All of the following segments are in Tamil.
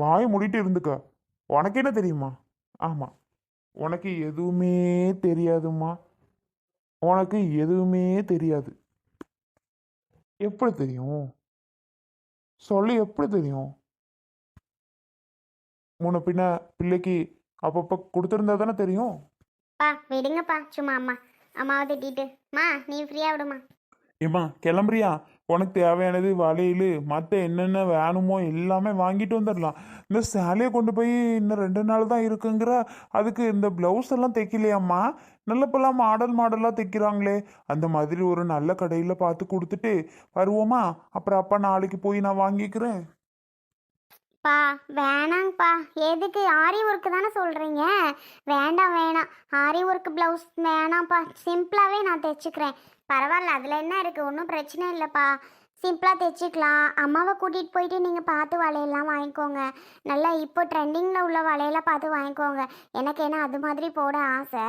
வாயை மூடிட்டு இருந்துக்க. உனக்கு என்ன தெரியுமா? ஆமாம் உனக்கு எதுவுமே தெரியாதும்மா. உனக்கு எதுவுமே தெரியாது. எப்படி தெரியும்? சொல்லு எப்படி தெரியும்? முன்ன பின்ன பிள்ளைக்கு அப்பப்போ கொடுத்துருந்தா தானே தெரியும்? பா விடுங்கப்பா. சும்மா அம்மா. அம்மாவை திட்டிட்டு. மா நீ ஃப்ரீயாக விடுமா. ஏம்மா கிளம்புறியா? உனக்கு தேவையானது வளையல் மற்ற என்னென்ன வேணுமோ எல்லாமே வாங்கிட்டு வந்துடலாம் இந்த சேலையை கொண்டு போய் இன்னும் ரெண்டு நாள் தான் இருக்குங்கிற அதுக்கு இந்த ப்ளவுஸ் எல்லாம் தைக்கலையாம்மா? நல்ல இப்போல்லாம் மாடல் மாடலாக தைக்கிறாங்களே. அந்த மாதிரி ஒரு நல்ல கடையில் பார்த்து கொடுத்துட்டு வருவோமா? அப்புறம் அப்பா நாளைக்கு போய் நான் வாங்கிக்கிறேன். பா வேணாங்கப்பா. எதுக்கு? ஆரி ஒர்க்கு தானே சொல்கிறீங்க வேண்டாம் வேணாம். ஆரி ஒர்க் ப்ளவுஸ் வேணாம்ப்பா. சிம்பிளாகவே நான் தைச்சிக்கிறேன். பரவாயில்ல அதில் என்ன இருக்குது ஒன்றும் பிரச்சனை இல்லைப்பா. சிம்பிளாக தைச்சிக்கலாம் அம்மாவை கூட்டிகிட்டு போயிட்டு நீங்கள் பார்த்து வளையல்லாம் வாங்கிக்கோங்க. நல்லா இப்போ ட்ரெண்டிங்கில் உள்ள வலையெல்லாம் பார்த்து வாங்கிக்கோங்க. எனக்கு என்ன அது மாதிரி போட ஆசை.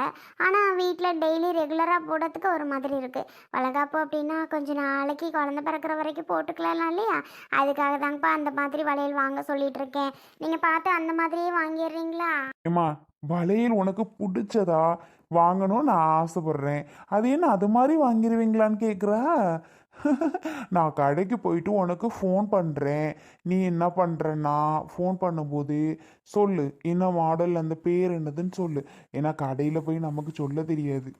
ஆனால் வீட்டில் டெய்லி ரெகுலராக போடுறதுக்கு ஒரு மாதிரி இருக்குது வளகாப்பு அப்படின்னா கொஞ்சம் நாளைக்கு குழந்த பிறக்கிற வரைக்கும் போட்டுக்கலாம் இல்லையா? அதுக்காக தாங்கப்பா அந்த மாதிரி வளையல் வாங்க சொல்லிட்டு இருக்கேன். நீங்கள் பார்த்து அந்த மாதிரியே வாங்கிடுறீங்களா? ஏமா வளையல் உனக்கு பிடிச்சதா? வாங்கணும்னு நான் ஆசைப்படுறேன். அது என்ன அது மாதிரி வாங்கிடுவீங்களான்னு கேட்குறா நான் கடைக்கு போயிட்டு உனக்கு ஃபோன் பண்ணுறேன் நீ என்ன பண்ணுறன்னா ஃபோன் பண்ணும்போது சொல்லு என்ன மாடல் அந்த பேர் என்னதுன்னு சொல்லு. ஏன்னா கடையில் போய் நமக்கு சொல்ல தெரியாது.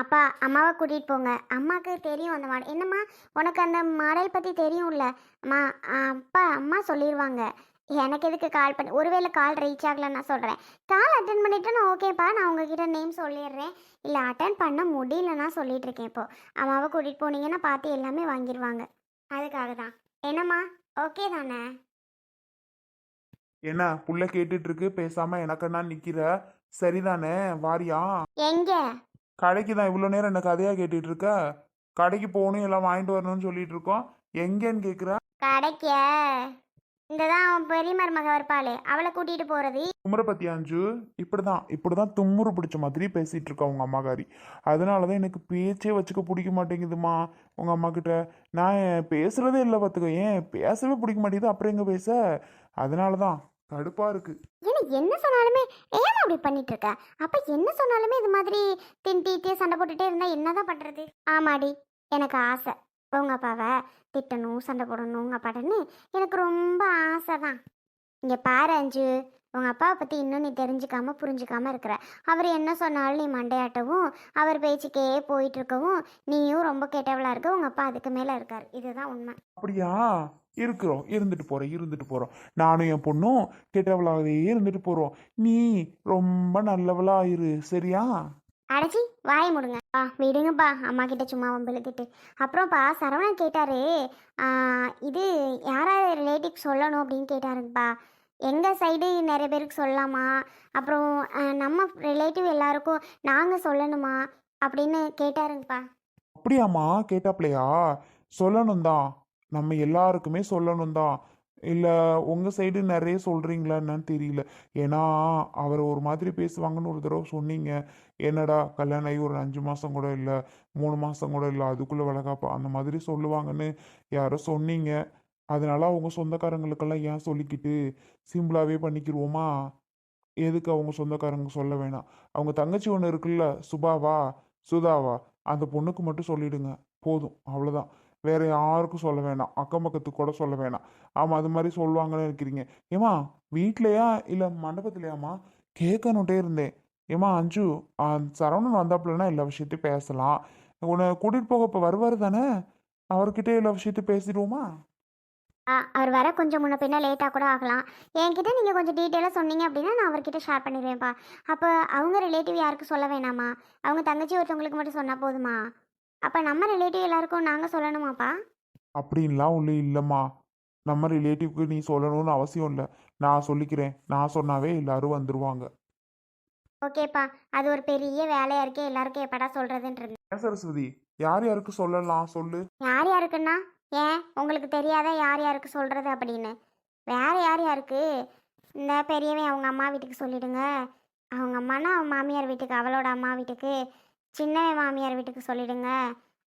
அப்பா அம்மாவை கூட்டிகிட்டு போங்க. அம்மாவுக்கு தெரியும் அந்த மாடல் என்னம்மா உனக்கு அந்த மாடல் பற்றி தெரியும்ல? அம்மா அப்பா அம்மா சொல்லிடுவாங்க எனக்கு எதுக்கு கால் பண்ணி ஒருவேளை கால் ரீச் ஆகல நான் சொல்கிறேன் கால் அட்டன் பண்ணிட்டு நான் ஓகேப்பா நான் உங்ககிட்ட நேம் சொல்லிடுறேன். இல்லை அட்டன் பண்ண முடியலன்னா சொல்லிட்டு இருக்கேன் இப்போ. அம்மாவை கூட்டிகிட்டு போனீங்கன்னா பார்த்து எல்லாமே வாங்கிடுவாங்க அதுக்காக தான். என்னம்மா? ஓகே தானே? என்ன புள்ள கேட்டுட்டு இருக்கு பேசாம எனக்குன்னா நிக்கிற? சரிதானே வாரியா? எங்கே? கடைக்கு தான் இவ்வளோ நேரம் என்ன கதையா கேட்டுட்டு இருக்க? கடைக்கு போகணும் எல்லாம் வாங்கிட்டு வரணும்னு சொல்லிட்டு இருக்கோம். எங்கேன்னு கேட்குற கடைக்க. இந்த தான் பெரிய மருமக இருப்பாளே. அவளை கூட்டிகிட்டு போகிறது தும்முற பத்தி அஞ்சு இப்படிதான் இப்படிதான் தும்முறு பிடிச்ச மாதிரி பேசிட்டு இருக்கா உங்க அம்மாக்காரி அதனால தான் எனக்கு பேச்சே வச்சுக்க பிடிக்க மாட்டேங்குதுமா உங்க அம்மா கிட்ட நான் பேசுறதே இல்லை பார்த்துக்கோ ஏன்? பேசவே பிடிக்க மாட்டேங்குது அப்புறம் எங்க பேச? அதனால தான் கடுப்பா இருக்கு. ஏன்னா என்ன சொன்னாலுமே ஏன் அப்படி பண்ணிட்டு இருக்க? அப்ப என்ன சொன்னாலுமே இது மாதிரி திண்டிட்டே சண்டை போட்டுட்டே இருந்தா என்னதான் பண்றது? ஆமாடி எனக்கு ஆசை. உங்க அப்பாவை திட்டணும் சண்டை போடணும் உங்க அப்பாட்டன்னு எனக்கு ரொம்ப ஆசை தான் இங்கே பாரு அஞ்சு உங்கள் அப்பாவை பற்றி இன்னும் நீ தெரிஞ்சுக்காமல் புரிஞ்சுக்காமல் இருக்கிற. அவர் என்ன சொன்னாலும் நீ மண்டையாட்டவும் அவர் பேச்சுக்கே போயிட்டு இருக்கவும் நீயும் ரொம்ப கெட்டவளாக இருக்க உங்கள் அப்பா அதுக்கு மேலே இருக்கார். இதுதான் உண்மை. அப்படியா? இருக்கிறோம். இருந்துட்டு போகிறோம் இருந்துட்டு போகிறோம் நானும் என் பொண்ணும் கெட்டவளாகவே இருந்துட்டு போகிறோம் நீ ரொம்ப நல்லவளா இரு சரியா? அடைச்சி வாயை முடுங்க. ஆ விடுங்கப்பா அம்மா கிட்ட சும்மா வம்பிழுத்துட்டு அப்புறம்ப்பா சரவணன் கேட்டாரு இது யாராவது ரிலேட்டிவ் சொல்லணும் அப்படின்னு கேட்டாருங்கப்பா எங்கள் சைடு நிறைய பேருக்கு சொல்லலாமா? அப்புறம் நம்ம ரிலேட்டிவ் எல்லாருக்கும் நாங்கள் சொல்லணுமா? அப்படின்னு கேட்டாருங்கப்பா. அப்படியாம்மா கேட்டாப்லையா? சொல்லணும் தான் நம்ம எல்லாருக்குமே சொல்லணும் தான் இல்லை உங்கள் சைடு நிறைய சொல்கிறீங்களா என்னன்னு தெரியல. ஏன்னா அவர் ஒரு மாதிரி பேசுவாங்கன்னு ஒரு தடவை சொன்னீங்க. என்னடா கல்யாணம் ஆகி ஒரு அஞ்சு மாதம் கூட இல்லை மூணு மாதம் கூட இல்லை அதுக்குள்ளே வளகாப்பா அந்த மாதிரி சொல்லுவாங்கன்னு யாரோ சொன்னீங்க. அதனால அவங்க சொந்தக்காரங்களுக்கெல்லாம் ஏன் சொல்லிக்கிட்டு சிம்பிளாகவே பண்ணிக்கிடுவோமா எதுக்கு அவங்க சொந்தக்காரங்க சொல்ல வேணாம். அவங்க தங்கச்சி ஒன்று இருக்குல்ல சுபாவா சுதாவா அந்த பொண்ணுக்கு மட்டும் சொல்லிடுங்க. போதும் அவ்வளோதான் வேற யாருக்கும் சொல்ல வேணாம். அக்கம் பக்கத்துக்கு கூட சொல்ல வேணாம். ஆமாம் அது மாதிரி சொல்லுவாங்கன்னு இருக்கிறீங்க ஏமா வீட்லையா இல்லை மண்டபத்துலையாம்மா? கேட்கணுட்டே இருந்தேன். ஏமா அஞ்சு சரவணன் வந்தாப்புலன்னா எல்லா விஷயத்தையும் பேசலாம். உன்னை கூட்டிகிட்டு போக இப்போ வருவார் தானே? அவர்கிட்ட எல்லா விஷயத்தையும் பேசிடுவோமா? ஆ அவர் வர கொஞ்சம் முன்ன பின்ன லேட்டாக கூட ஆகலாம். என்கிட்ட நீங்கள் கொஞ்சம் டீட்டெயிலாக சொன்னீங்க அப்படின்னா நான் அவர்கிட்ட ஷேர் பண்ணிடுவேன்ப்பா. அப்போ அவங்க ரிலேட்டிவ் யாருக்கும் சொல்ல வேணாமா? அவங்க தங்கச்சி ஒருத்தவங்களுக்கு மட்டும் சொன்னால் போதுமா? அப்போ நம்ம ரிலேட்டிவ் எல்லாருக்கும் நாங்கள் சொல்லணுமாப்பா? அப்படின்லாம் ஒன்றும் இல்லைம்மா. நம்ம ரிலேட்டிவ்க்கு நீ சொல்லணும்னு அவசியம் இல்லை. நான் சொல்லிக்கிறேன். நான் சொன்னாவே எல்லாரும் வந்துருவாங்க. ஓகேப்பா. அது ஒரு பெரிய வேலையாக இருக்கே. எல்லாருக்கும் எப்படா சொல்கிறதுன்றது ஏன் சரஸ்வதி? யார் யாருக்கு சொல்லலாம்? சொல்லு. யார் யாருக்குன்னா? ஏன்? உங்களுக்கு தெரியாத யார் யாருக்கு சொல்கிறது அப்படின்னு? வேறு யார் யாருக்கு? இந்த பெரியவன் அவங்க அம்மா வீட்டுக்கு சொல்லிடுங்க. அவங்க அம்மானா அவன் மாமியார் வீட்டுக்கு அவளோட அம்மா வீட்டுக்கு. சின்னவன் மாமியார் வீட்டுக்கு சொல்லிடுங்க.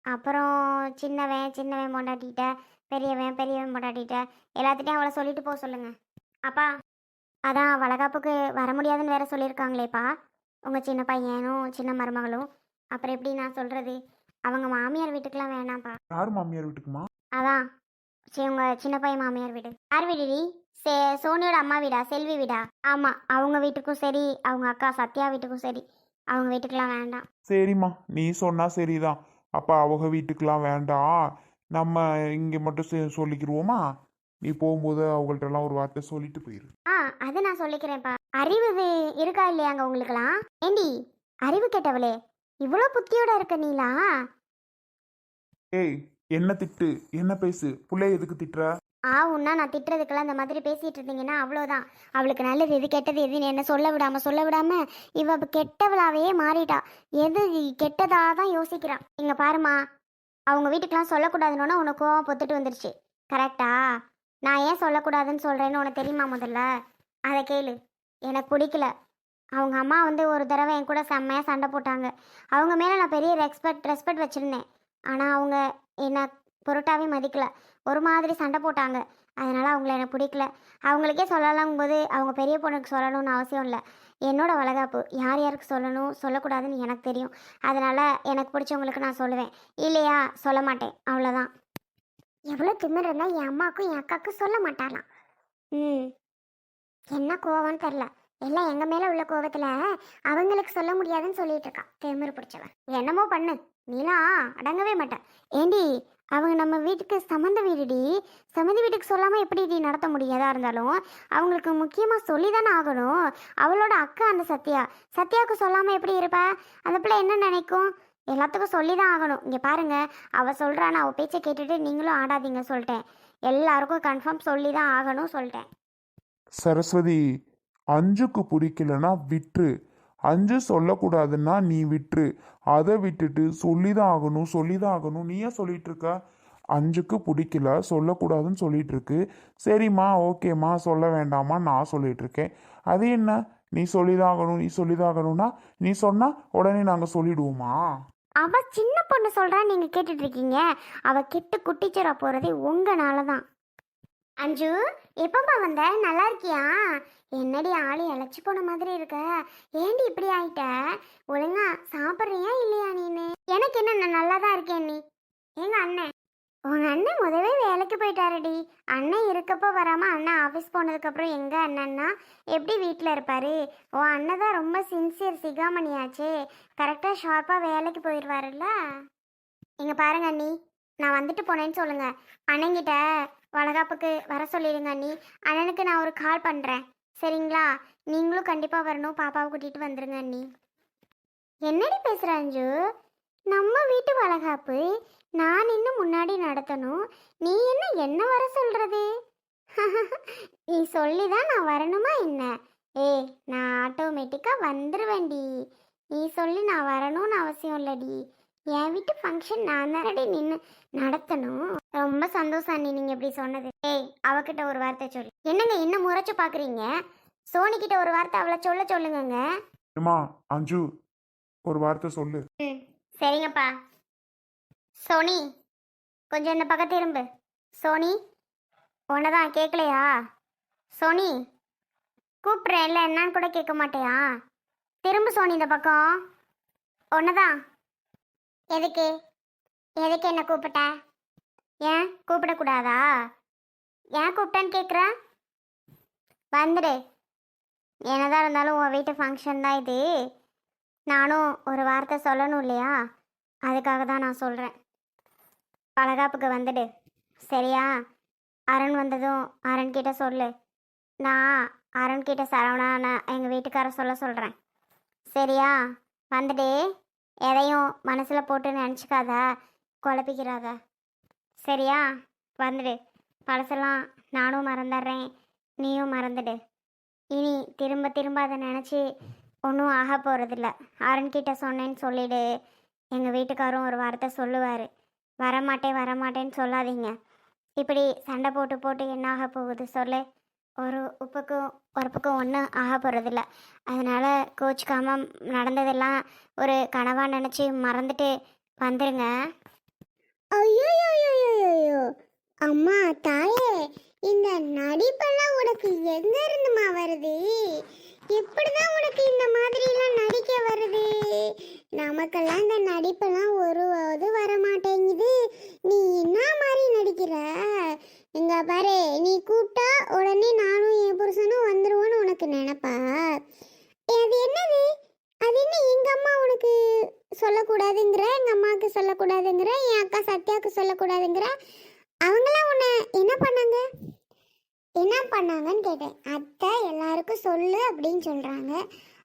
அப்புறம் சின்னவன் சின்னவன் பொண்டாட்டிட்ட பெரியவன் பெரியவன் பொண்டாட்டிட்ட எல்லாத்திட்டையும் அவளை சொல்லிட்டு போக சொல்லுங்க. அப்பா அதான் வளகாப்புக்கு வர முடியாதுன்னு வேற சொல்லியிருக்காங்களேப்பா. உங்கள் சின்ன பையனும் சின்ன மருமகளும். அப்புறம் எப்படி நான் சொல்கிறது அவங்க மாமியார் வீட்டுக்கெலாம் வேணாம்ப்பா. யார் மாமியார் வீட்டுக்குமா? அதான் சரி உங்கள் சின்ன பையன் மாமியார் வீடு. யார் வீடுடி சே சோனியோட அம்மா வீடா? செல்வி வீடா? ஆமாம் அவங்க வீட்டுக்கும் சரி அவங்க அக்கா சத்யா வீட்டுக்கும் சரி. அவங்க வீட்டுக்கெலாம் வேண்டாம். சரிம்மா நீ சொன்னா சரிதான் அப்ப அவங்க வீட்டுக்கெல்லாம் வேண்டாம் நம்ம இங்க மட்டும் சே- சொல்லிக்கிருவோமா? நீ போகும்போது அவங்கள்ட்ட எல்லாம் ஒரு வார்த்தை சொல்லிட்டு போயிரு. ஆ அது நான் சொல்லிக்கிறேன்ப்பா. அறிவு வே- இருக்கா இல்லையாங்க உங்களுக்கெல்லாம்? ஏண்டி அறிவு கெட்டவளே இவ்வளோ புத்தியோட இருக்க நீலா? ஏய் என்ன திட்டு? என்ன பேசு? புள்ளைய எதுக்கு திட்டுற? ஆ உன்னா நான் திட்டுறதுக்கெல்லாம் இந்த மாதிரி பேசிகிட்டு இருந்தீங்கன்னா அவ்வளோதான். அவளுக்கு நல்லது எது கெட்டது எதுன்னு என்ன சொல்ல விடாமல் சொல்ல விடாமல் இவ இப்ப கெட்டவளாவே மாறிட்டா. எது கெட்டதாக தான் யோசிக்கிறான் இங்கே பாருமா அவங்க வீட்டுக்கெலாம் சொல்லக்கூடாதுன்னு உனக்கு கோவம் பொத்துட்டு வந்துருச்சு. கரெக்டா? நான் ஏன் சொல்லக்கூடாதுன்னு சொல்கிறேன்னு உனக்கு தெரியுமா முதல்ல? அதை கேளு. எனக்கு பிடிக்கல. அவங்க அம்மா வந்து ஒரு தடவை என் கூட செம்மையாக சண்டை போட்டாங்க. அவங்க மேலே நான் பெரிய ரெஸ்பெக்ட் ரெஸ்பெக்ட் வச்சுருந்தேன். ஆனால் அவங்க என்னை பொருட்டாவே மதிக்கல. ஒரு மாதிரி சண்டை போட்டாங்க. அதனால் அவங்கள எனக்கு பிடிக்கல. அவங்களுக்கே சொல்லலாம் போது அவங்க பெரிய பொண்ணுக்கு சொல்லணும்னு அவசியம் இல்லை. என்னோட வளகாப்பு யார் யாருக்கு சொல்லணும் சொல்லக்கூடாதுன்னு எனக்கு தெரியும். அதனால் எனக்கு பிடிச்சவங்களுக்கு நான் சொல்லுவேன். இல்லையா? சொல்ல மாட்டேன். அவ்வளோதான் எவ்வளோ திமிர் இருந்தால் என் அம்மாவுக்கும் என் அக்காவுக்கும் சொல்ல மாட்டாளாம் ம். என்ன கோவம்னு தெரில எல்லாம் எங்கள் மேலே உள்ள கோவத்தில் அவங்களுக்கு சொல்ல முடியாதுன்னு சொல்லிட்டு இருக்கான். திமிர் பிடிச்சவன். என்னமோ பண்ணு. நீலாம் அடங்கவே மாட்டேன். ஏண்டி அவங்க நம்ம வீட்டுக்கு சம்மந்த வீடுடி. சம்மந்த வீட்டுக்கு சொல்லாமல் எப்படி டி நடத்த முடியாதா இருந்தாலும் அவங்களுக்கு முக்கியமாக சொல்லி தானே ஆகணும். அவளோட அக்கா அந்த சத்யா. சத்யாவுக்கு சொல்லாமல் எப்படி இருப்ப? அந்த பிள்ளை என்ன நினைக்கும்? எல்லாத்துக்கும் சொல்லி தான் ஆகணும். இங்கே பாருங்கள் அவள் சொல்கிறான் அவள் பேச்சை கேட்டுட்டு நீங்களும் ஆடாதீங்க சொல்லிட்டேன். எல்லாருக்கும் கன்ஃபார்ம் சொல்லி தான் ஆகணும் சொல்லிட்டேன். சரஸ்வதி அஞ்சுக்கு பிடிக்கலன்னா விட்டு அஞ்சு சொல்லக்கூடாதுன்னா நீ விட்டுரு அதை விட்டுட்டு சொல்லிதான் ஆகணும் சொல்லிதான் ஆகணும் நீ ஏன் சொல்லிட்டு இருக்க அஞ்சுக்கு பிடிக்கல சொல்லக்கூடாதுன்னு சொல்லிட்டு இருக்கு சரிம்மா ஓகேம்மா சொல்ல வேண்டாமா நான் சொல்லிட்டு இருக்கேன் அது என்ன? நீ சொல்லிதான் ஆகணும் நீ சொல்லிதான் ஆகணும்னா நீ சொன்னா உடனே நாங்கள் சொல்லிடுவோமா? அவ சின்ன பொண்ணு சொல்றா நீங்க கேட்டுட்டு இருக்கீங்க அவ கெட்டு குட்டிச்சரா போறதே உங்கனால தான் அஞ்சு எப்பப்பா வந்த? நல்லா இருக்கியா? என்னடி ஆளு இழைச்சி போன மாதிரி இருக்க? ஏண்டி இப்படி ஆயிட்ட? ஒழுங்கா சாப்பிட்றியா இல்லையா நீனு? எனக்கு என்ன நான் நல்லா தான் இருக்கேன் நீ. எங்க அண்ணன் உங்க அண்ணன் முதவே வேலைக்கு போயிட்டாருடி. அண்ணன் இருக்கப்போ வராம அண்ணன் ஆஃபீஸ் போனதுக்கப்புறம் எங்க அண்ணன்னா? எப்படி வீட்டில் இருப்பாரு? உன் அண்ணன் தான் ரொம்ப சின்சியர் சிகாமணியாச்சே. கரெக்டாக ஷார்ப்பாக வேலைக்கு போயிடுவாருல்ல இங்கே பாருங்க அண்ணி. நான் வந்துட்டு போனேன்னு சொல்லுங்க. அண்ணங்கிட்ட வளகாப்புக்கு வர சொல்லிடுங்க அண்ணி. அண்ணனுக்கு நான் ஒரு கால் பண்ணுறேன் சரிங்களா? நீங்களும் கண்டிப்பாக வரணும். பாப்பாவை கூட்டிகிட்டு வந்துருங்க அண்ணி. என்னடி பேசுகிற அஞ்சு? நம்ம வீட்டு வளகாப்பு நான் இன்னும் முன்னாடி நடத்தணும். நீ என்ன என்ன வர சொல்கிறது நீ சொல்லி தான் நான் வரணுமா என்ன? ஏ நான் ஆட்டோமேட்டிக்காக வந்துடுவேன்டி நீ சொல்லி நான் வரணும்னு அவசியம் இல்லைடி. என் வீட்டு ஃபங்க்ஷன் நான் தானடி நின்று நடத்தணும். ரொம்ப சந்தோஷம் அண்ணி நீங்கள் இப்படி சொன்னது. ஏய் அவகிட்ட ஒரு வார்த்தை சொல்லு. என்னங்க இன்னும் முறைச்சு பார்க்குறீங்க சோனிக்கிட்ட ஒரு வார்த்தை அவளை சொல்ல சொல்லுங்கங்க. ஏம்மா அஞ்சு ஒரு வார்த்தை சொல்லு. ம் சரிங்கப்பா. சோனி கொஞ்சம் இந்த பக்கம் திரும்பு. சோனி உன்னை தான் கேட்கலையா சோனி கூப்பிட்றேன் இல்லை என்னன்னு கூட கேட்க மாட்டியா? திரும்ப சோனி இந்த பக்கம். உன்னை தான் எதுக்கு? எதுக்கு என்ன கூப்பிட்ட? ஏன்? கூப்பிடக்கூடாதா? ஏன் கூப்பிட்டேன்னு கேட்குறேன் வந்துடு. என்னதான் இருந்தாலும் உன் வீட்டு ஃபங்க்ஷன் தான் இது. நானும் ஒரு வார்த்தை சொல்லணும் இல்லையா? அதுக்காக தான் நான் சொல்கிறேன் பலகாப்புக்கு வந்துடு. சரியா? அருண் வந்ததும் அருண் கிட்ட சொல்லு. நான் அருண்கிட்ட சரவணா நான் எங்கள் வீட்டுக்கார சொல்ல சொல்கிறேன் சரியா? வந்துடு. எதையும் மனசில் போட்டு நினச்சிக்காத குழப்பிக்கிறாத. சரியா? வந்துடு. பழசெல்லாம் நானும் மறந்துடுறேன் நீயும் மறந்துடு. இனி திரும்ப திரும்ப அதை நினச்சி ஒன்றும் ஆக போகிறதில்ல அருண்கிட்ட சொன்னேன்னு சொல்லிவிடு எங்கள் வீட்டுக்காரும் ஒரு வார்த்தை சொல்லுவார். வரமாட்டேன் வரமாட்டேன்னு சொல்லாதீங்க. இப்படி சண்டை போட்டு போட்டு என்ன ஆக போகுது? சொல்லு. ஒரு உப்புக்கும் பக்கம் ஒன்றும் ஆக போகிறதில்ல அதனால் கோச்சிக்காமல் நடந்ததெல்லாம் ஒரு கனவாக நினச்சி மறந்துட்டு வந்துடுங்க ஐயோ அம்மா தாயே இந்த நடிப்பெல்லாம் உனக்கு எங்க இருந்துமா வருது? எப்படிதான் உனக்கு இந்த மாதிரிலாம் நடிக்க வருது? நமக்கெல்லாம் இந்த நடிப்பெல்லாம் ஒரு இது வர மாட்டேங்குது நீ என்ன மாதிரி நடிக்கிற? இங்க பாரு நீ கூப்பிட்டா உடனே நானும் என் புருஷனும் வந்துருவோன்னு உனக்கு நினைப்பா. அது என்னது? அது என்ன எங்க அம்மா உனக்கு சொல்லக்கூடாதுங்கிற எங்க அம்மாவுக்கு சொல்லக்கூடாதுங்கிற என் அக்கா சத்யாவுக்கு சொல்லக்கூடாதுங்கிற? அவங்களாம் உன்னை என்ன பண்ணாங்க? என்ன பண்ணாங்கன்னு கேட்டேன். அத்தை எல்லாருக்கும் சொல்லு அப்படின்னு சொல்றாங்க.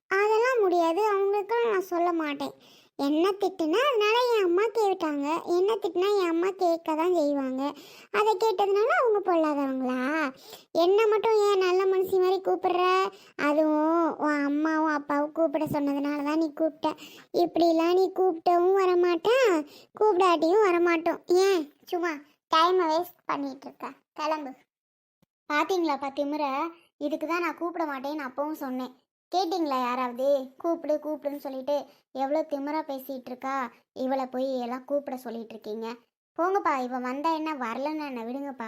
அதெல்லாம் முடியாது. அவங்களுக்கெல்லாம் நான் சொல்ல மாட்டேன். என்ன திட்டுனா அதனால என் அம்மா கேட்டாங்க என்ன திட்டுனா என் அம்மா கேட்க தான் செய்வாங்க. அதை கேட்டதுனால அவங்க பொல்லாதவங்களா? என்ன மட்டும் ஏன் நல்ல மனுஷி மாதிரி கூப்பிடுற? அதுவும் உன் அம்மாவும் அப்பாவும் கூப்பிட சொன்னதுனால தான் நீ கூப்பிட்ட. இப்படிலாம் நீ கூப்பிட்டவும் வரமாட்டேன். கூப்பிடாட்டியும் வரமாட்டோம். ஏன்? சும்மா டைமை வேஸ்ட் பண்ணிட்டு இருக்க கிளம்பு. பத்து முறை இதுக்கு தான் நான் கூப்பிட மாட்டேன்னு அப்பவும் சொன்னேன். கேட்டிங்களா யாராவது? கூப்பிடு கூப்பிடுன்னு சொல்லிட்டு எவ்வளோ திமிரா பேசிகிட்டு இருக்கா இவளை போய் எல்லாம் கூப்பிட சொல்லிட்டு இருக்கீங்க போங்கப்பா இவன் வந்தா என்ன வரலன்னு என்ன விடுங்கப்பா.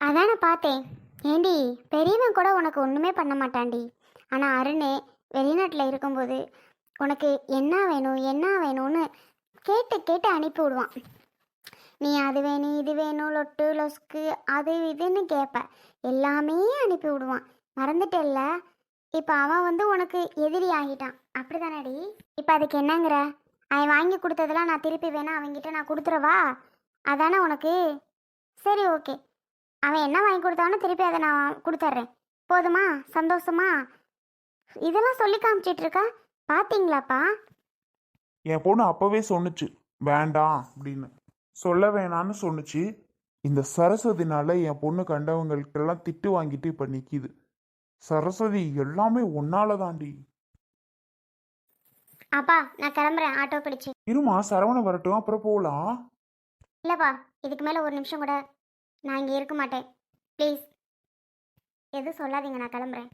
அதானே பார்த்தேன். ஏண்டி பெரியவன் கூட உனக்கு ஒன்றுமே பண்ண மாட்டான்டி. ஆனால் அருணே வெளிநாட்டில் இருக்கும்போது உனக்கு என்ன வேணும் என்ன வேணும்னு கேட்டு கேட்டு அனுப்பி விடுவான். நீ அது வேணும் இது வேணும் லொட்டு லொஸ்க்கு அது இதுன்னு கேட்ப. எல்லாமே அனுப்பி விடுவான். மறந்துட்டல்ல? இப்போ அவன் வந்து உனக்கு எதிரி ஆகிட்டான். அப்படிதானடி? இப்போ அதுக்கு என்னங்கிற? அவன் வாங்கி கொடுத்ததெல்லாம் நான் திருப்பி வேணா அவன்கிட்ட நான் கொடுத்துறவா அதானே உனக்கு? சரி ஓகே. அவன் என்ன வாங்கி கொடுத்தானோ திருப்பி அதை நான் கொடுத்துட்றேன். போதுமா? சந்தோஷமா? இதெல்லாம் சொல்லி காமிச்சிட்டு இருக்கா? பார்த்தீங்களாப்பா என் பொண்ணு அப்பவே சொன்னுச்சு வேண்டாம் அப்படின்னு. சொல்ல வேணான்னு சொன்னுச்சு. இந்த சரஸ்வதினால என் பொண்ணு கண்டவங்கள்ட்டெல்லாம் திட்டு வாங்கிட்டு இப்போ நிற்கிது சரஸ்வதி எல்லாமே ஒன்னால தாண்டி அப்பா நான் கிளம்புறேன். ஆட்டோ பிடிச்சு. இருமா சரவண வரட்டும். அப்புறம் போகலாம் இல்லைப்பா இதுக்கு மேலே ஒரு நிமிஷம் கூட நான் இங்கே இருக்க மாட்டேன். ப்ளீஸ் எதுவும் சொல்லாதீங்க நான் கிளம்புறேன்.